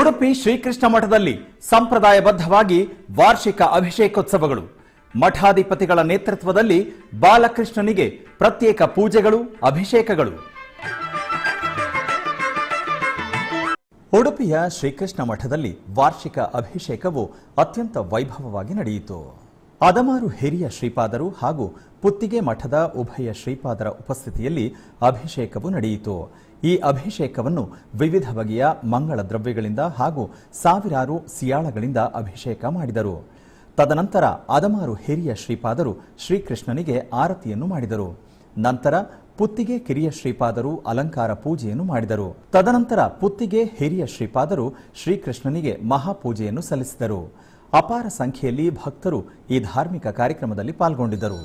ಉಡುಪಿ ಶ್ರೀಕೃಷ್ಣ ಮಠದಲ್ಲಿ ಸಂಪ್ರದಾಯಬದ್ಧವಾಗಿ ವಾರ್ಷಿಕ ಅಭಿಷೇಕೋತ್ಸವಗಳು. ಮಠಾಧಿಪತಿಗಳ ನೇತೃತ್ವದಲ್ಲಿ ಬಾಲಕೃಷ್ಣನಿಗೆ ಪ್ರತ್ಯೇಕ ಪೂಜೆಗಳು, ಅಭಿಷೇಕಗಳು. ಉಡುಪಿಯ ಶ್ರೀಕೃಷ್ಣ ಮಠದಲ್ಲಿ ವಾರ್ಷಿಕ ಅಭಿಷೇಕವು ಅತ್ಯಂತ ವೈಭವವಾಗಿ ನಡೆಯಿತು. ಅದಮಾರು ಹಿರಿಯ ಶ್ರೀಪಾದರು ಹಾಗೂ ಪುತ್ತಿಗೆ ಮಠದ ಉಭಯ ಶ್ರೀಪಾದರ ಉಪಸ್ಥಿತಿಯಲ್ಲಿ ಅಭಿಷೇಕವು ನಡೆಯಿತು. ಈ ಅಭಿಷೇಕವನ್ನು ವಿವಿಧ ಬಗೆಯ ಮಂಗಳ ದ್ರವ್ಯಗಳಿಂದ ಹಾಗೂ ಸಾವಿರಾರು ಸಿಯಾಳಗಳಿಂದ ಅಭಿಷೇಕ ಮಾಡಿದರು. ತದನಂತರ ಅದಮಾರು ಹಿರಿಯ ಶ್ರೀಪಾದರು ಶ್ರೀಕೃಷ್ಣನಿಗೆ ಆರತಿಯನ್ನು ಮಾಡಿದರು. ನಂತರ ಪುತ್ತಿಗೆ ಕಿರಿಯ ಶ್ರೀಪಾದರು ಅಲಂಕಾರ ಪೂಜೆಯನ್ನು ಮಾಡಿದರು. ತದನಂತರ ಪುತ್ತಿಗೆ ಹಿರಿಯ ಶ್ರೀಪಾದರು ಶ್ರೀಕೃಷ್ಣನಿಗೆ ಮಹಾಪೂಜೆಯನ್ನು ಸಲ್ಲಿಸಿದರು. ಅಪಾರ ಸಂಖ್ಯೆಯಲ್ಲಿ ಭಕ್ತರು ಈ ಧಾರ್ಮಿಕ ಕಾರ್ಯಕ್ರಮದಲ್ಲಿ ಪಾಲ್ಗೊಂಡಿದ್ದರು.